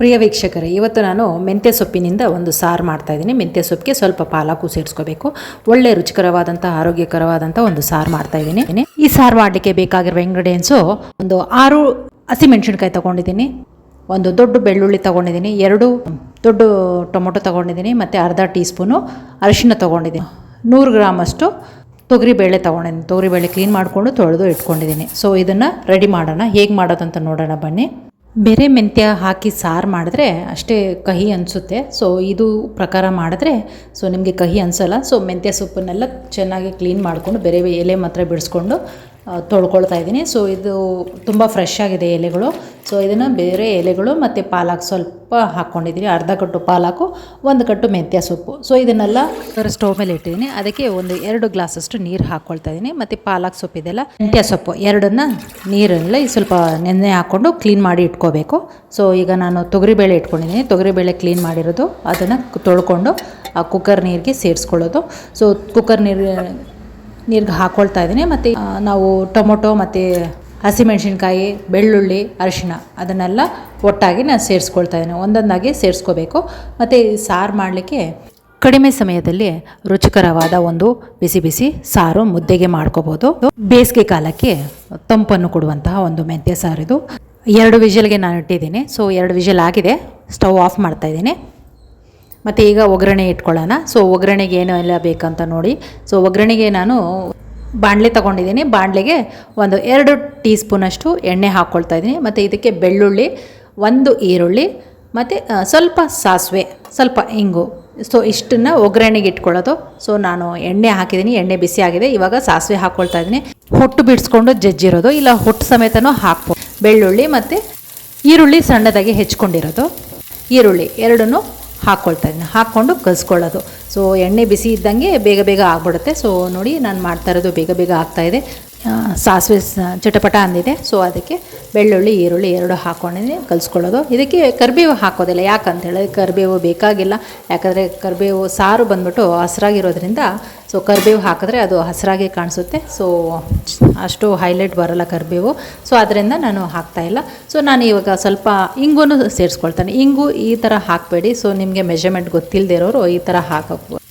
ಪ್ರಿಯ ವೀಕ್ಷಕರೇ, ಇವತ್ತು ನಾನು ಮೆಂತ್ಯ ಸೊಪ್ಪಿನಿಂದ ಒಂದು ಸಾರು ಮಾಡ್ತಾ ಇದ್ದೀನಿ. ಮೆಂತ್ಯ ಸೊಪ್ಪಿಗೆ ಸ್ವಲ್ಪ ಪಾಲಕು ಸೇರಿಸ್ಕೋಬೇಕು. ಒಳ್ಳೆ ರುಚಿಕರವಾದಂಥ, ಆರೋಗ್ಯಕರವಾದಂಥ ಒಂದು ಸಾರು ಮಾಡ್ತಾ ಇದ್ದೀನಿ. ಈ ಸಾರು ಮಾಡಲಿಕ್ಕೆ ಬೇಕಾಗಿರುವ ಇಂಗ್ರೀಡಿಯೆಂಟ್ಸು ಒಂದು ಆರು ಹಸಿಮೆಣಸಿನ್ಕಾಯಿ ತೊಗೊಂಡಿದ್ದೀನಿ, ಒಂದು ದೊಡ್ಡ ಬೆಳ್ಳುಳ್ಳಿ ತೊಗೊಂಡಿದ್ದೀನಿ, ಎರಡು ದೊಡ್ಡ ಟೊಮೊಟೊ ತೊಗೊಂಡಿದ್ದೀನಿ, ಮತ್ತು ಅರ್ಧ ಟೀ ಸ್ಪೂನು ಅರಿಶಿನ ತೊಗೊಂಡಿದ್ದೀನಿ. ನೂರು ಗ್ರಾಮಷ್ಟು ತೊಗರಿಬೇಳೆ ತೊಗೊಂಡಿದ್ದೀನಿ. ತೊಗರಿಬೇಳೆ ಕ್ಲೀನ್ ಮಾಡಿಕೊಂಡು ತೊಳೆದು ಇಟ್ಕೊಂಡಿದ್ದೀನಿ. ಸೊ ಇದನ್ನು ರೆಡಿ ಮಾಡೋಣ. ಹೇಗೆ ಮಾಡೋದಂತ ನೋಡೋಣ ಬನ್ನಿ. ಬೇರೆ ಮೆಂತ್ಯ ಹಾಕಿ ಸಾರು ಮಾಡಿದ್ರೆ ಅಷ್ಟೇ ಕಹಿ ಅನಿಸುತ್ತೆ. ಸೊ ಇದು ಪ್ರಕಾರ ಮಾಡಿದ್ರೆ ಸೊ ನಿಮಗೆ ಕಹಿ ಅನಿಸಲ್ಲ. ಸೊ ಮೆಂತ್ಯ ಸೊಪ್ಪನ್ನೆಲ್ಲ ಚೆನ್ನಾಗಿ ಕ್ಲೀನ್ ಮಾಡಿಕೊಂಡು ಬೇರೆ ಎಲೆ ಮಾತ್ರ ಬಿಡಿಸ್ಕೊಂಡು ತೊಳ್ಕೊಳ್ತಾ ಇದ್ದೀನಿ. ಸೊ ಇದು ತುಂಬ ಫ್ರೆಶ್ ಆಗಿದೆ ಎಲೆಗಳು. ಸೊ ಇದನ್ನು ಬೇರೆ ಎಲೆಗಳು ಮತ್ತು ಪಾಲಕ್ ಸ್ವಲ್ಪ ಹಾಕ್ಕೊಂಡಿದ್ದೀನಿ ಅರ್ಧ ಕಟ್ಟು ಪಾಲಕು, ಒಂದು ಕಟ್ಟು ಮೆಂತ್ಯ ಸೊಪ್ಪು. ಸೊ ಇದನ್ನೆಲ್ಲ ಸ್ಟವ್ ಮೇಲೆ ಇಟ್ಟಿದ್ದೀನಿ. ಅದಕ್ಕೆ ಒಂದು ಎರಡು ಗ್ಲಾಸಷ್ಟು ನೀರು ಹಾಕ್ಕೊಳ್ತಾ ಇದ್ದೀನಿ. ಮತ್ತು ಪಾಲಕ್ ಸೊಪ್ಪಿದೆಲ್ಲ ಮೆಂತ್ಯ ಸೊಪ್ಪು ಎರಡನ್ನ ಈ ಸ್ವಲ್ಪ ನೆನೆ ಹಾಕ್ಕೊಂಡು ಕ್ಲೀನ್ ಮಾಡಿ ಇಟ್ಕೋಬೇಕು. ಸೊ ಈಗ ನಾನು ತೊಗರಿಬೇಳೆ ಇಟ್ಕೊಂಡಿದ್ದೀನಿ. ತೊಗರಿಬೇಳೆ ಕ್ಲೀನ್ ಮಾಡಿರೋದು. ಅದನ್ನು ತೊಳ್ಕೊಂಡು ಆ ಕುಕ್ಕರ್ ನೀರಿಗೆ ಸೇರಿಸ್ಕೊಳ್ಳೋದು. ಸೊ ಕುಕ್ಕರ್ ನೀರು ನೀರಿಗೆ ಹಾಕ್ಕೊಳ್ತಾ ಇದ್ದೀನಿ. ಮತ್ತು ನಾವು ಟೊಮೊಟೊ ಮತ್ತು ಹಸಿಮೆಣಸಿನ್ಕಾಯಿ ಬೆಳ್ಳುಳ್ಳಿ, ಅರಿಶಿಣ ಅದನ್ನೆಲ್ಲ ಒಟ್ಟಾಗಿ ನಾನು ಸೇರಿಸ್ಕೊಳ್ತಾ ಇದ್ದೀನಿ. ಒಂದೊಂದಾಗಿ ಸೇರಿಸ್ಕೋಬೇಕು. ಮತ್ತು ಸಾರು ಮಾಡಲಿಕ್ಕೆ ಕಡಿಮೆ ಸಮಯದಲ್ಲಿ ರುಚಿಕರವಾದ ಒಂದು ಬಿಸಿ ಬಿಸಿ ಸಾರು ಮುದ್ದೆಗೆ ಮಾಡ್ಕೋಬೋದು. ಬೇಸಿಗೆ ಕಾಲಕ್ಕೆ ತಂಪನ್ನು ಕೊಡುವಂತಹ ಒಂದು ಮೆಂತ್ಯ ಸಾರು ಇದು ಎರಡು ವಿಷಲ್ಗೆ ನಾನು ಇಟ್ಟಿದ್ದೀನಿ. ಸೊ, ಎರಡು ವಿಷಲ್ ಆಗಿದೆ. ಸ್ಟವ್ ಆಫ್ ಮಾಡ್ತಾ ಇದ್ದೀನಿ. ಮತ್ತು ಈಗ ಒಗ್ಗರಣೆ ಇಟ್ಕೊಳ್ಳೋಣ. ಸೊ ಒಗ್ಗರಣೆಗೆ ಏನು ಎಲ್ಲ ಬೇಕಂತ ನೋಡಿ. ಸೊ ಒಗ್ಗರಣೆಗೆ ನಾನು ಬಾಣಲೆ ತಗೊಂಡಿದ್ದೀನಿ. ಬಾಣಲೆಗೆ ಒಂದು ಎರಡು ಟೀ ಸ್ಪೂನಷ್ಟು ಎಣ್ಣೆ ಹಾಕ್ಕೊಳ್ತಾ ಇದ್ದೀನಿ. ಮತ್ತು ಇದಕ್ಕೆ ಬೆಳ್ಳುಳ್ಳಿ, ಒಂದು ಈರುಳ್ಳಿ, ಮತ್ತು ಸ್ವಲ್ಪ ಸಾಸಿವೆ, ಸ್ವಲ್ಪ ಇಂಗು. ಸೊ ಇಷ್ಟನ್ನು ಒಗ್ಗರಣೆಗೆ ಇಟ್ಕೊಳ್ಳೋದು. ಸೊ ನಾನು ಎಣ್ಣೆ ಹಾಕಿದ್ದೀನಿ. ಎಣ್ಣೆ ಬಿಸಿ ಆಗಿದೆ. ಇವಾಗ ಸಾಸಿವೆ ಹಾಕ್ಕೊಳ್ತಾ ಇದ್ದೀನಿ. ಹೊಟ್ಟು ಬಿಡಿಸ್ಕೊಂಡು ಜಜ್ಜಿರೋದು. ಇಲ್ಲ, ಹೊಟ್ಟು ಸಮೇತನೂ ಹಾಕ್ಬೋದು ಬೆಳ್ಳುಳ್ಳಿ ಮತ್ತು ಈರುಳ್ಳಿ ಸಣ್ಣದಾಗಿ ಹೆಚ್ಕೊಂಡಿರೋದು. ಈರುಳ್ಳಿ ಎರಡನ್ನೂ ಹಾಕ್ಕೊಳ್ತಾ ಹಾಕ್ಕೊಂಡು ಕಲಿಸ್ಕೊಳ್ಳೋದು. ಸೊ ಎಣ್ಣೆ ಬಿಸಿ ಇದ್ದಂಗೆ ಬೇಗ ಬೇಗ ಆಗ್ಬಿಡುತ್ತೆ. ಸೊ ನೋಡಿ ನಾನು ಮಾಡ್ತಾ ಇರೋದು ಬೇಗ ಬೇಗ ಆಗ್ತಾಯಿದೆ ಸಾಸಿವೆ ಚಟಪಟ ಅಂದಿದೆ. ಸೊ ಅದಕ್ಕೆ ಬೆಳ್ಳುಳ್ಳಿ, ಈರುಳ್ಳಿ ಎರಡು ಹಾಕ್ಕೊಂಡಿದ್ದೀನಿ ಕಲಿಸ್ಕೊಳ್ಳೋದು. ಇದಕ್ಕೆ ಕರಿಬೇವು ಹಾಕೋದಿಲ್ಲ. ಯಾಕಂತ ಹೇಳಿದ್ರೆ ಕರಿಬೇವು ಬೇಕಾಗಿಲ್ಲ. ಯಾಕಂದರೆ ಕರಿಬೇವು ಸಾರು ಬಂದ್ಬಿಟ್ಟು ಹಸ್ರಾಗಿರೋದ್ರಿಂದ ಸೊ ಕರಿಬೇವು ಹಾಕಿದ್ರೆ ಅದು ಹಸಿರಾಗಿ ಕಾಣಿಸುತ್ತೆ. ಸೊ ಅಷ್ಟು ಹೈಲೈಟ್ ಬರಲ್ಲ ಕರಿಬೇವು. ಸೊ ಅದರಿಂದ ನಾನು ಹಾಕ್ತಾಯಿಲ್ಲ ಸೊ ನಾನು ಇವಾಗ ಸ್ವಲ್ಪ ಇಂಗು ಸೇರಿಸ್ಕೊಳ್ತೇನೆ. ಇಂಗು ಈ ಥರ ಹಾಕಬೇಡಿ. ಸೊ ನಿಮಗೆ ಮೆಜರ್ಮೆಂಟ್ ಗೊತ್ತಿಲ್ಲದೆ ಇರೋರು ಈ ಥರ ಹಾಕಬೇಕು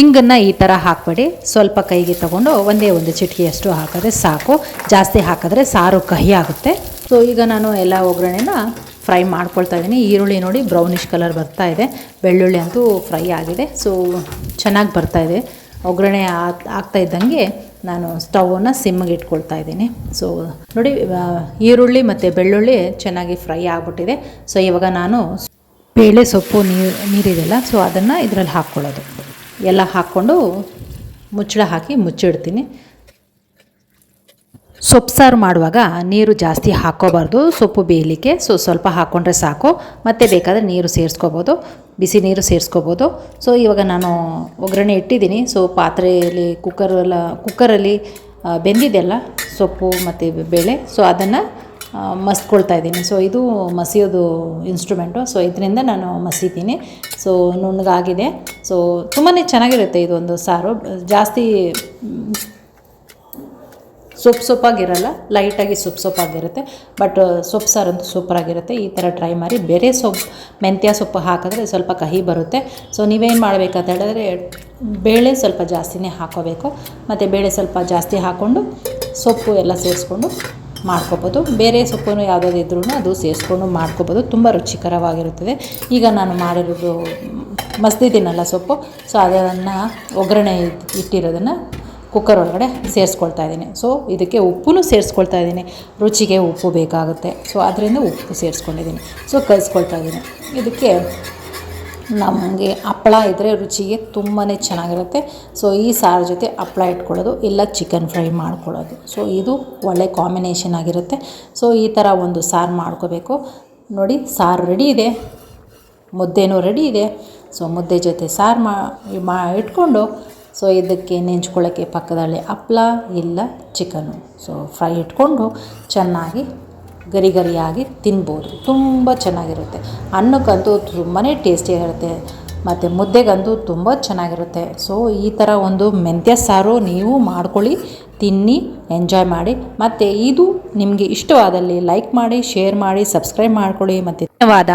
ಇಂಗನ್ನು ಈ ಥರ ಹಾಕಬೇಡಿ. ಸ್ವಲ್ಪ ಕೈಗೆ ತಗೊಂಡು ಒಂದೇ ಒಂದು ಚಿಟಿಕೆಯಷ್ಟು ಹಾಕಿದ್ರೆ ಸಾಕು. ಜಾಸ್ತಿ ಹಾಕಿದ್ರೆ ಸಾರು ಕಹಿ ಆಗುತ್ತೆ. ಸೊ ಈಗ ನಾನು ಎಲ್ಲ ಒಗ್ಗರಣೆನ ಫ್ರೈ ಮಾಡ್ಕೊಳ್ತಾ ಇದ್ದೀನಿ. ಈರುಳ್ಳಿ ನೋಡಿ ಬ್ರೌನಿಷ್ ಕಲರ್ ಬರ್ತಾ ಇದೆ. ಬೆಳ್ಳುಳ್ಳಿ ಅಂತೂ ಫ್ರೈ ಆಗಿದೆ. ಸೊ ಚೆನ್ನಾಗಿ ಬರ್ತಾ ಇದೆ. ಒಗ್ಗರಣೆ ಆಗ್ತಾ ಇದ್ದಂಗೆ ನಾನು ಸ್ಟವನ್ನು ಸಿಮ್ಗೆ ಇಟ್ಕೊಳ್ತಾ ಇದ್ದೀನಿ. ಸೊ ನೋಡಿ ಈರುಳ್ಳಿ ಮತ್ತು ಬೆಳ್ಳುಳ್ಳಿ ಚೆನ್ನಾಗಿ ಫ್ರೈ ಆಗಿಬಿಟ್ಟಿದೆ. ಸೊ ಇವಾಗ ನಾನು ಬೇಳೆ ಸೊಪ್ಪು ನೀರು ನೀರಿದೆಲ್ಲ. ಸೊ ಅದನ್ನು ಇದರಲ್ಲಿ ಹಾಕ್ಕೊಳ್ಳೋದು. ಎಲ್ಲ ಹಾಕ್ಕೊಂಡು ಮುಚ್ಚಳ ಹಾಕಿ ಮುಚ್ಚಿಡ್ತೀನಿ. ಸೊಪ್ಪು ಸಾರು ಮಾಡುವಾಗ ನೀರು ಜಾಸ್ತಿ ಹಾಕ್ಕೋಬಾರ್ದು. ಸೊಪ್ಪು ಬೇಯಲಿಕ್ಕೆ ಸೊ, ಸ್ವಲ್ಪ ಹಾಕ್ಕೊಂಡ್ರೆ ಸಾಕು. ಮತ್ತೆ ಬೇಕಾದರೆ ನೀರು ಸೇರಿಸ್ಕೋಬೋದು. ಬಿಸಿ ನೀರು ಸೇರಿಸ್ಕೋಬೋದು. ಸೊ, ಇವಾಗ ನಾನು ಒಗ್ಗರಣೆ ಇಟ್ಟಿದ್ದೀನಿ. ಸೊ, ಪಾತ್ರೆಯಲ್ಲಿ ಕುಕ್ಕರೆಲ್ಲ ಕುಕ್ಕರಲ್ಲಿ ಬೆಂದಿದೆಯಲ್ಲ ಸೊಪ್ಪು ಮತ್ತು ಬೇಳೆ. ಸೊ, ಅದನ್ನು ಮಸ್ಕೊಳ್ತಾ ಇದ್ದೀನಿ. ಸೊ ಇದು ಮಸಿಯೋದು ಇನ್ಸ್ಟ್ರೂಮೆಂಟು ಸೊ ಇದರಿಂದ ನಾನು ಮಸಿತೀನಿ. ಸೊ ನುಣ್ಣಗಾಗಿದೆ. ಸೊ ತುಂಬಾ ಚೆನ್ನಾಗಿರುತ್ತೆ ಇದೊಂದು ಸಾರು. ಜಾಸ್ತಿ ಸೊಪ್ಪು ಸೊಪ್ಪಾಗಿರಲ್ಲ ಲೈಟಾಗಿ ಸೊಪ್ಪು ಸೊಪ್ಪಾಗಿರುತ್ತೆ. ಬಟ್ ಸೊಪ್ಪು ಸಾರು ಅಂತೂ ಸೂಪರಾಗಿರುತ್ತೆ. ಈ ಥರ ಟ್ರೈ ಮಾಡಿ. ಬೇರೆ ಸೊಪ್ಪು, ಮೆಂತ್ಯ ಸೊಪ್ಪು ಹಾಕಿದ್ರೆ ಸ್ವಲ್ಪ ಕಹಿ ಬರುತ್ತೆ. ಸೊ ನೀವೇನು ಮಾಡಬೇಕಂತ ಹೇಳಿದ್ರೆ, ಬೇಳೆ ಸ್ವಲ್ಪ ಜಾಸ್ತಿನೇ ಹಾಕೋಬೇಕು. ಮತ್ತು ಬೇಳೆ ಸ್ವಲ್ಪ ಜಾಸ್ತಿ ಹಾಕ್ಕೊಂಡು ಸೊಪ್ಪು ಎಲ್ಲ ಸೇರಿಸ್ಕೊಂಡು ಮಾಡ್ಕೋಬೋದು. ಬೇರೆ ಸೊಪ್ಪನ್ನು ಯಾವುದಾದ್ರು ಇದ್ರೂ ಅದು ಸೇರಿಸ್ಕೊಂಡು ಮಾಡ್ಕೋಬೋದು. ತುಂಬ ರುಚಿಕರವಾಗಿರುತ್ತದೆ. ಈಗ ನಾನು ಮಾಡಿರೋದು ಮಸ್ದಿದ್ದೀನಲ್ಲ ಸೊಪ್ಪು. ಸೊ ಅದನ್ನು ಒಗ್ಗರಣೆ ಇಟ್ಟಿರೋದನ್ನು ಕುಕ್ಕರ್ ಒಳಗಡೆ ಸೇರಿಸ್ಕೊಳ್ತಾ ಇದ್ದೀನಿ. ಸೊ ಇದಕ್ಕೆ ಉಪ್ಪು ಸೇರಿಸ್ಕೊಳ್ತಾ ಇದ್ದೀನಿ. ರುಚಿಗೆ ಉಪ್ಪು ಬೇಕಾಗುತ್ತೆ. ಸೊ ಅದರಿಂದ ಉಪ್ಪು ಸೇರಿಸ್ಕೊಂಡಿದ್ದೀನಿ. ಸೊ ಕಲಿಸ್ಕೊಳ್ತಾ ಇದ್ದೀನಿ. ಇದಕ್ಕೆ ನಮಗೆ ಹಪ್ಪಳ ಇದ್ದರೆ ರುಚಿಗೆ ತುಂಬಾ ಚೆನ್ನಾಗಿರುತ್ತೆ. ಸೊ ಈ ಸಾರು ಜೊತೆ ಹಪ್ಪಳ ಇಟ್ಕೊಳ್ಳೋದು, ಇಲ್ಲ ಚಿಕನ್ ಫ್ರೈ ಮಾಡ್ಕೊಳ್ಳೋದು. ಸೊ ಇದು ಒಳ್ಳೆ ಕಾಂಬಿನೇಷನ್ ಆಗಿರುತ್ತೆ. ಸೊ ಈ ಥರ ಒಂದು ಸಾರು ಮಾಡ್ಕೋಬೇಕು. ನೋಡಿ, ಸಾರು ರೆಡಿ ಇದೆ. ಮುದ್ದೆನೂ ರೆಡಿ ಇದೆ. ಸೊ ಮುದ್ದೆ ಜೊತೆ ಸಾರು ಮಾ ಇಟ್ಕೊಂಡು ಸೊ ಇದಕ್ಕೆ ನೆಂಚ್ಕೊಳ್ಳೋಕ್ಕೆ ಪಕ್ಕದಲ್ಲಿ ಹಪ್ಪಳ, ಇಲ್ಲ ಚಿಕನು ಸೊ ಫ್ರೈ ಇಟ್ಕೊಂಡು ಚೆನ್ನಾಗಿ ಗರಿ ಗರಿಯಾಗಿ ತಿನ್ಬೋದು. ತುಂಬ ಚೆನ್ನಾಗಿರುತ್ತೆ. ಅನ್ನಕ್ಕಂತೂ ತುಂಬಾ ಟೇಸ್ಟಿಯಾಗಿರುತ್ತೆ ಮತ್ತು ಮುದ್ದೆಗಂತೂ ತುಂಬ ಚೆನ್ನಾಗಿರುತ್ತೆ. ಸೊ ಈ ಥರ ಒಂದು ಮೆಂತ್ಯ ಸಾರು ನೀವು ಮಾಡ್ಕೊಳ್ಳಿ, ತಿನ್ನಿ ಎಂಜಾಯ್ ಮಾಡಿ. ಮತ್ತು ಇದು ನಿಮಗೆ ಇಷ್ಟವಾದಲ್ಲಿ ಲೈಕ್ ಮಾಡಿ ಶೇರ್ ಮಾಡಿ ಸಬ್ಸ್ಕ್ರೈಬ್ ಮಾಡ್ಕೊಳ್ಳಿ. ಮತ್ತು ಧನ್ಯವಾದ.